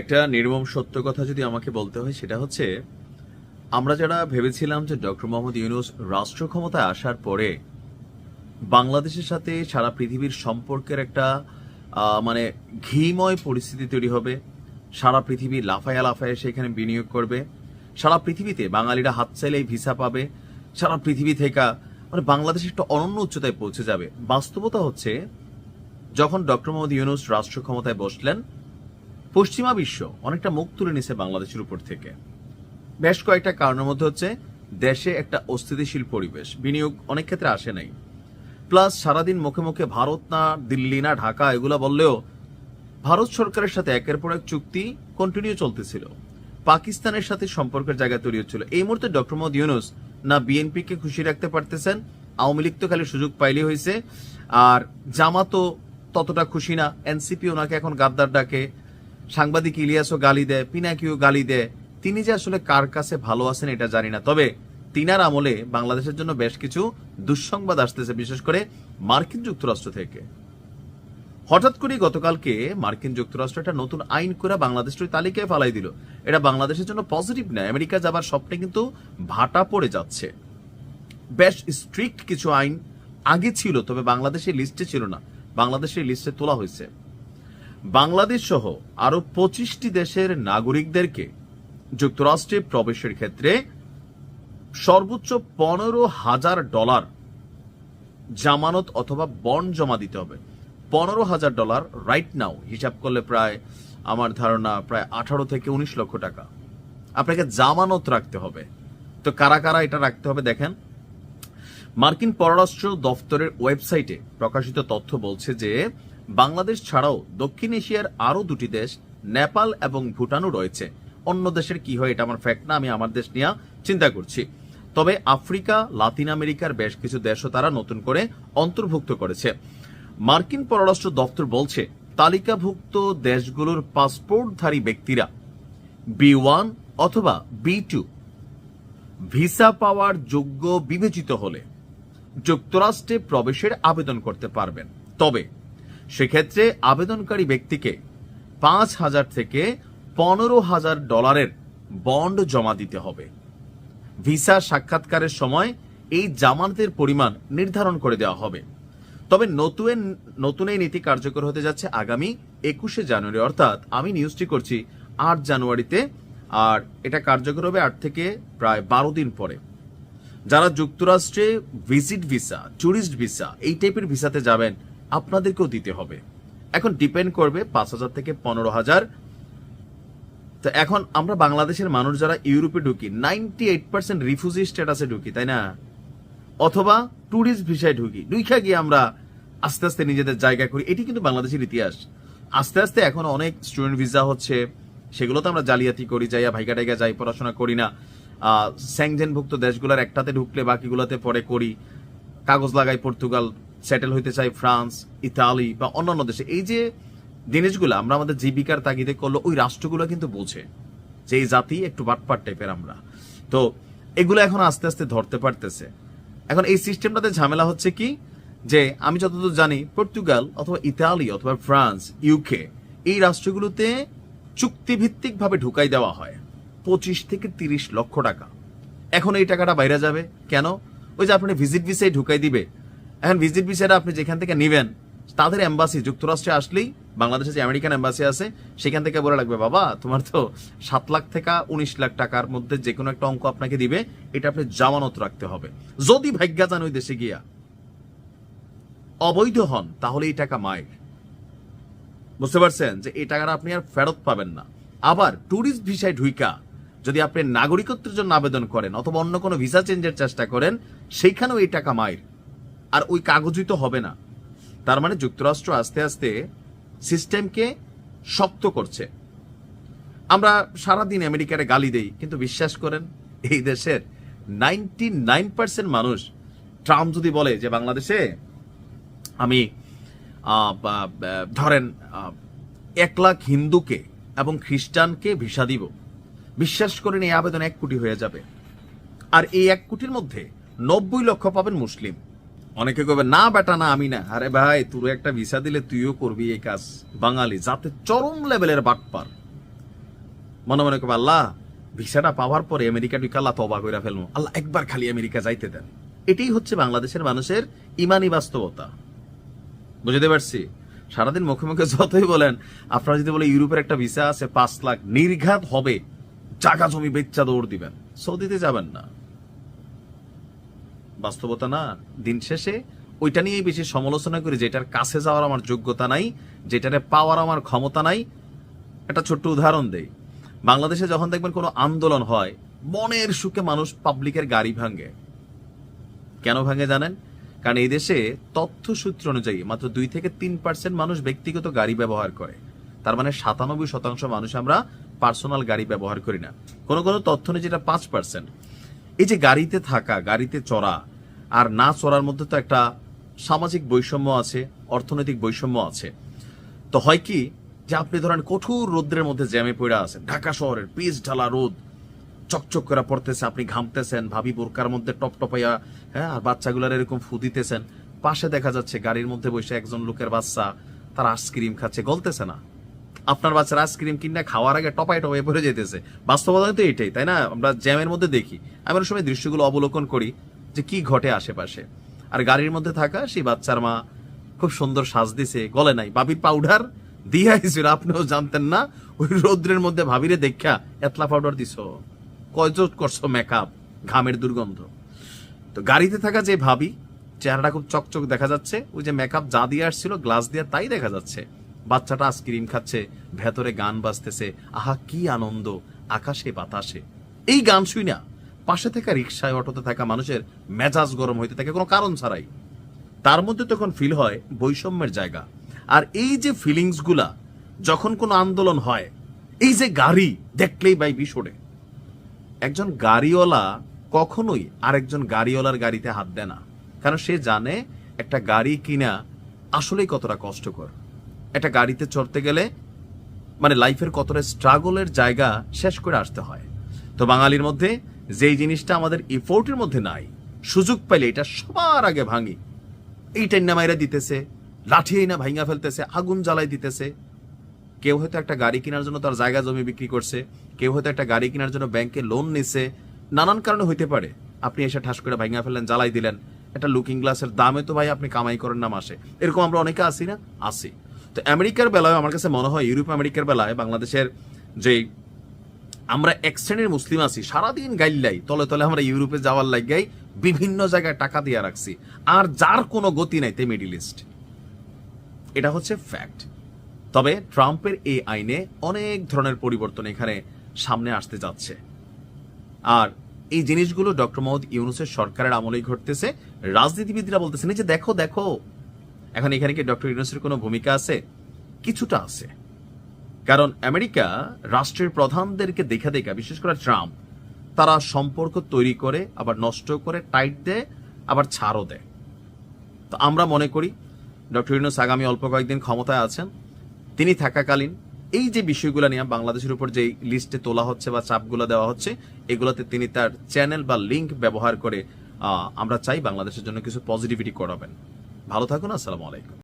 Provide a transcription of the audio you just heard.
একটা নির্মম সত্য কথা যদি আমাকে বলতে হয়, সেটা হচ্ছে, আমরা যারা ভেবেছিলাম যে ডক্টর মোহাম্মদ ইউনুস রাষ্ট্র ক্ষমতায় আসার পরে বাংলাদেশের সাথে সারা পৃথিবীর সম্পর্কের একটা মানে ঘিময় পরিস্থিতি তৈরি হবে, সারা পৃথিবী লাফায়া লাফায় সেখানে বিনিয়োগ করবে, সারা পৃথিবীতে বাঙালিরা হাত চাইলেই ভিসা পাবে, সারা পৃথিবী থেকে মানে বাংলাদেশ একটা অনন্য উচ্চতায় পৌঁছে যাবে। বাস্তবতা হচ্ছে, যখন ডক্টর মোহাম্মদ ইউনুস রাষ্ট্র ক্ষমতায় বসলেন পশ্চিমা বিশ্ব অনেকটা মুখ তুলে নিছে বাংলাদেশের উপর থেকে। বেশ কয়েকটা কারণের মধ্যে হচ্ছে দেশে একটা অস্থিতিশীল পরিবেশ, বিনিয়োগ অনেক ক্ষেত্রে আসে নাই। প্লাস সারাদিন মুখে মুখে ভারত না, দিল্লি না, ঢাকা এগুলা বললেও ভারত সরকারের সাথে একের পর এক চুক্তি কন্টিনিউ চলতেছিল। পাকিস্তানের সাথে সম্পর্কের জায়গা তৈরি হচ্ছিল। এই মুহূর্তে ডক্টর মোহাম্মদ ইউনুস না বিএনপিকে খুশি রাখতে পারতেছেন, আওয়ামী লীগ তো খালি সুযোগ পাইলে হয়েছে আর জামাতও ততটা খুশি না, এনসিপি ওনাকে এখন গাদ্দার ডাকে সাংবাদিক ইলিয়াসও গালি দেয়, পিনাকিও গালি দেয়। তিনি যে আসলে কার কাছে ভালো আছেন এটা জানি না। তবে তিনার আমলে বাংলাদেশের জন্য বেশ কিছু দুঃসংবাদ আসতেছে, বিশেষ করে মার্কিন যুক্তরাষ্ট্র থেকে। হঠাৎ করেই গতকালকে মার্কিন যুক্তরাষ্ট্র একটা নতুন আইন করে বাংলাদেশের তালিকায় ফালাই দিল। এটা বাংলাদেশের জন্য পজিটিভ না আমেরিকা যাবার স্বপ্নে কিন্তু ভাটা পড়ে যাচ্ছে। বেশ স্ট্রিক্ট কিছু আইন আগে ছিল, তবে বাংলাদেশের লিস্টে ছিল না। বাংলাদেশের লিস্টে তোলা হয়েছে। বাংলাদেশ সহ আরও পঁচিশটি দেশের নাগরিকদেরকে যুক্তরাষ্ট্রে প্রবেশের ক্ষেত্রে সর্বোচ্চ পনেরো হাজার ডলার জামানত অথবা বন্ড জমা দিতে হবে। পনেরো হাজার ডলার রাইট নাও হিসাব করলে প্রায় আমার ধারণা প্রায় আঠারো থেকে উনিশ লক্ষ টাকা। আপনাকে জামানত রাখতে হবে। তো কারা কারা এটা রাখতে হবে দেখেন। মার্কিন পররাষ্ট্র দফতরের ওয়েবসাইটে প্রকাশিত তথ্য বলছে যে বাংলাদেশ ছাড়াও দক্ষিণ এশিয়ার আরও দুটি দেশ, নেপাল এবং ভুটানও রয়েছে। অন্য দেশের কি হয় এটা আমার ফ্যাক্ট না, আমি আমার দেশ নিয়ে চিন্তা করছি। তবে আফ্রিকা, লাতিন আমেরিকার বেশ কিছু দেশও তারা নতুন করে অন্তর্ভুক্ত করেছে। মার্কিন পররাষ্ট্র দপ্তর বলছে, তালিকাভুক্ত দেশগুলোর পাসপোর্টধারী ব্যক্তিরা বি ওয়ান অথবা বি টু ভিসা পাওয়ার যোগ্য বিবেচিত হলে যুক্তরাষ্ট্রে প্রবেশের আবেদন করতে পারবেন। তবে সেক্ষেত্রে আবেদনকারী ব্যক্তিকে পাঁচ হাজার থেকে পনেরো হাজার ডলারের বন্ড জমা দিতে হবে। ভিসা সাক্ষাৎকারের সময় এই জামানতের পরিমাণ নির্ধারণ করে দেওয়া হবে। তবে নতুন নতুন এই নীতি কার্যকর হতে যাচ্ছে আগামী একুশে জানুয়ারি। অর্থাৎ আমি নিউজটি করছি আট জানুয়ারিতে, আর এটা কার্যকর হবে আট থেকে প্রায় বারো দিন পরে। যারা যুক্তরাষ্ট্রে ভিজিট ভিসা, ট্যুরিস্ট ভিসা, এই টাইপের ভিসাতে যাবেন আপনাদেরকেও দিতে হবে। এখন ডিপেন্ড করবে পাঁচ হাজার থেকে পনেরো হাজার। তো এখন আমরা বাংলাদেশের মানুষ যারা ইউরোপে ঢুকি নাইনটি এইট পার্সেন্ট রিফিউজি স্ট্যাটাসে ঢুকি, তাই না? অথবা ট্যুরিস্ট ভিসায় ঢুকি, দুইখা গিয়ে আমরা আস্তে আস্তে নিজেদের জায়গা করি। এটি কিন্তু বাংলাদেশের ইতিহাস। আস্তে আস্তে এখন অনেক স্টুডেন্ট ভিসা হচ্ছে, সেগুলো তো আমরা জালিয়াতি করি, যাইয়া ভাইকা টাইকা যাই, পড়াশোনা করি না। স্যাংজেনভুক্ত দেশগুলোর একটাতে ঢুকলে বাকিগুলোতে পরে করি। কাগজ লাগাই পর্তুগাল সেটেল হইতে চাই ফ্রান্স, ইতালি বা অন্যান্য দেশে। এই যে জিনিসগুলো আমরা আমাদের জীবিকার তাগিদে করল ওই রাষ্ট্রগুলো কিন্তু বোঝে যে এই জাতি একটু বাটপাট টাইপের আমরা। তো এগুলো এখন আস্তে আস্তে ধরতে পারতেছে। এখন এই সিস্টেমটাতে ঝামেলা হচ্ছে কি? যে আমি যতদূর জানি পর্তুগাল অথবা ইতালি অথবা ফ্রান্স ইউকে এই রাষ্ট্রগুলোতে চুক্তিভিত্তিক ভাবে ঢুকাই দেওয়া হয়। পঁচিশ থেকে তিরিশ লক্ষ টাকা। এখন এই টাকাটা বাইরে যাবে। কেন? ওই যে আপনি ভিজিট ভিসায় ঢুকাই দিবে। এখন ভিজিট ভিসাটা আপনি যেখান থেকে নেবেন, তাদের এম্বাসি যুক্তরাষ্ট্রে আসলেই বাংলাদেশে যে আমেরিকান এম্বাসি আছে, সেখান থেকে বলে লাগবে, বাবা, তোমার তো সাত লাখ থেকে উনিশ লাখ টাকার মধ্যে যে কোনো একটা অঙ্ক আপনাকে দিবে, এটা আপনি জামানত রাখতে হবে। যদি ভাগ্যা যান ওই দেশে গিয়া, অবৈধ হন, তাহলে এই টাকা মায়ের। বুঝতে পারছেন? যে এই টাকাটা আপনি আর ফেরত পাবেন না। আবার ট্যুরিস্ট ভিসায় ঢুইকা, যদি আপনি নাগরিকত্বের জন্য আবেদন করেন, অথবা অন্য কোনো ভিসা চেঞ্জের চেষ্টা করেন, সেইখানেও এই টাকা মায়ের। আর ওই কাগজই তো হবে না। তার মানে যুক্তরাষ্ট্র আস্তে আস্তে সিস্টেমকে শক্ত করছে। আমরা সারাদিন আমেরিকারে গালি দেই, কিন্তু বিশ্বাস করেন, এই দেশের নাইনটি নাইন পার্সেন্ট মানুষ ট্রাম্প যদি বলে যে বাংলাদেশে আমি ধরেন এক লাখ হিন্দুকে এবং খ্রিস্টানকে ভিসা দিব, বিশ্বাস করেন এই আবেদন এক কোটি হয়ে যাবে। আর এই এক কোটির মধ্যে নব্বই লক্ষ পাবেন মুসলিম। অনেকে কবে না বেটা, না, আমি না। আরে ভাই তুই একটা ভিসা দিলে তুইও করবি এই কাজ। বাঙালি, যাতে চরম লেভেলের বাটপার। মনে মনে করব আল্লাহ, ভিসাটা পাওয়ার পরে আমেরিকা টুইকা আল্লাহ তবা কইরা ফেলব আল্লাহ একবার খালি আমেরিকা যাইতে দেন। এটাই হচ্ছে বাংলাদেশের মানুষের ইমানি বাস্তবতা। বুঝতে পারছি? সারাদিন মুখে মুখে যতই বলেন, আপনারা যদি বলে ইউরোপের একটা ভিসা আছে, পাঁচ লাখ, নির্ঘাত হবে, জাগা জমি বেচ্চা দৌড় দিবেন। সৌদিতে যাবেন না। বাস্তবতা না, দিন শেষে ওইটা নিয়েই বেশি সমালোচনা করি, যেটার কাছে যাওয়ার আমার যোগ্যতা নাই, যেটারে পাওয়ার আমার ক্ষমতা নাই। একটা ছোট্ট উদাহরণ দেই। বাংলাদেশে যখন দেখবেন কোনো আন্দোলন হয়, মনের সুখে মানুষ পাবলিকের গাড়ি ভাঙে। কেন ভাঙে জানেন? কারণ এই দেশে তথ্য সূত্র অনুযায়ী মাত্র দুই থেকে তিন পার্সেন্ট মানুষ ব্যক্তিগত গাড়ি ব্যবহার করে। তার মানে সাতানব্বই শতাংশ মানুষ আমরা পার্সোনাল গাড়ি ব্যবহার করি না। কোনো কোনো তথ্য নেই যেটা পাঁচ পার্সেন্ট এই যে গাড়িতে থাকা, গাড়িতে চড়া আর না চড়ার মধ্যে তো একটা সামাজিক বৈষম্য আছে, অর্থনৈতিক বৈষম্য আছে। তো হয় কি যে আপনি ধরেন কঠোর রোদ্রের মধ্যে জ্যামে পড়ে আছেন, ঢাকা শহরের পিচ ঢালা রোদ, চকচক করে পড়তেছে, আপনি ঘামতেছেন, ভাবি বোরকার মধ্যে টপ টপাইয়া হ্যাঁ আর বাচ্চাগুলার এরকম ফু দিতেছেন, পাশে দেখা যাচ্ছে গাড়ির মধ্যে বসে একজন লোকের বাচ্চা তার আইসক্রিম খাচ্ছে, গলতেছে না। আপনার বাচ্চার আইসক্রিম কিনে খাওয়ার আগে টপাই টপাই পড়ে যেতেছে। বাস্তবতা তো এটাই, তাই না? আমরা জ্যামের মধ্যে দেখি। আমি সময় দৃশ্যগুলো অবলোকন করি যে কি ঘটে আশেপাশে। আর গাড়ির মধ্যে থাকা সেই বাচ্চার মা খুব সুন্দর সাজ দিছে, গলে নাই। বাবির পাউডার দিয়ে আইছিল, আপনিও জানতেন না, ওই রৌদ্রের মধ্যে ভাবিরে দেখা এতলা পাউডার দিছ। কয়জোট করছ মেকআপ ঘামের দুর্গন্ধ। তো গাড়িতে থাকা যে ভাবি, চেহারাটা খুব চকচক দেখা যাচ্ছে, ওই যে মেকআপ যা দিয়ে আসছিল গ্লাস দিয়ে তাই দেখা যাচ্ছে। বাচ্চাটা আইসক্রিম খাচ্ছে, ভেতরে গান বাজতেছে। আহা, কি আনন্দ, আকাশে বাতাসে। এই গান শুই না পাশে থাকা রিক্সায় অটোতে থাকা মানুষের মেজাজ গরম হইতে থাকে, কোনো কারণ ছাড়াই। তার মধ্যে তখন ফিল হয় বৈষম্যের জায়গা। আর এই যে ফিলিংসগুলা, যখন কোনো আন্দোলন হয়, এই যে গাড়ি, দেখলেই বাই বিশোড়ে একজন গাড়িওয়ালা কখনোই আরেকজন গাড়িওয়ালার গাড়িতে হাত দেয় না। কারণ সে জানে একটা গাড়ি কিনা আসলেই কতটা কষ্টকর। একটা গাড়িতে চড়তে গেলে মানে লাইফের কতটা স্ট্রাগলের জায়গা শেষ করে আসতে হয়। তো বাঙালির মধ্যে যেই জিনিসটা আমাদের ইফোর্টের মধ্যে নাই, সুযোগ পাইলে এটা সবার আগে ভাঙি। এইটাই না মাইরা দিতেছে, লাঠি না ভাঙা ফেলতেছে, আগুন জ্বালাই দিতেছে। কেউ হয়তো একটা গাড়ি কেনার জন্য তার জায়গা জমি বিক্রি করছে, কেউ হয়তো একটা গাড়ি কেনার জন্য ব্যাংকে লোন নিছে। নানান কারণে হইতে পারে, আপনি এসে ঠাস করে ভাঙা ফেললেন, জ্বালাই দিলেন। একটা লুকিং গ্লাসের দামে তো ভাই আপনি কামাই করেন না মাসে। এরকম আমরা অনেকে আসি না? আসি তো আমেরিকার বেলায় আমার কাছে মনে হয়, ইউরোপ আমেরিকার বেলায় বাংলাদেশের যে আমরা এক শ্রেণির মুসলিম আছি, সারাদিন গাইল্লাই তলে তলে আমরা ইউরোপে যাওয়ার লাগাই বিভিন্ন জায়গায় টাকা দিয়ে রাখছি। আর যার কোনো গতি নাই তে মিডিল ইস্ট। এটা হচ্ছে ফ্যাক্ট। তবে ট্রাম্পের এই আইনে অনেক ধরনের পরিবর্তন এখানে সামনে আসতে যাচ্ছে। আর এই জিনিসগুলো ডক্টর মোহাম্মদ ইউনুসের সরকারের আমলেই ঘটতেছে। রাজনীতিবিদরা বলতেছেন যে দেখো দেখো, এখন এখানে কি ডক্টর ইউনুসের কোনো ভূমিকা আছে? কিছুটা আছে। কারণ আমেরিকা রাষ্ট্রের প্রধানদেরকে দেখা দেখা, বিশেষ করে ট্রাম্প, তারা সম্পর্ক তৈরি করে, আবার নষ্ট করে টাইট দেয়, আবার ছাড়ও দেয়। তো আমরা মনে করি, ডক্টর ইউনুস আগামী অল্প কয়েকদিন ক্ষমতায় আছেন, তিনি থাকাকালীন এই যে বিষয়গুলো নিয়ে বাংলাদেশের উপর যে লিস্টে তোলা হচ্ছে বা চাপগুলো দেওয়া হচ্ছে, এগুলোতে তিনি তার চ্যানেল বা লিংক ব্যবহার করে আমরা চাই বাংলাদেশের জন্য কিছু পজিটিভিটি করাবেন। ভালো থাকুন, আসসালামু আলাইকুম।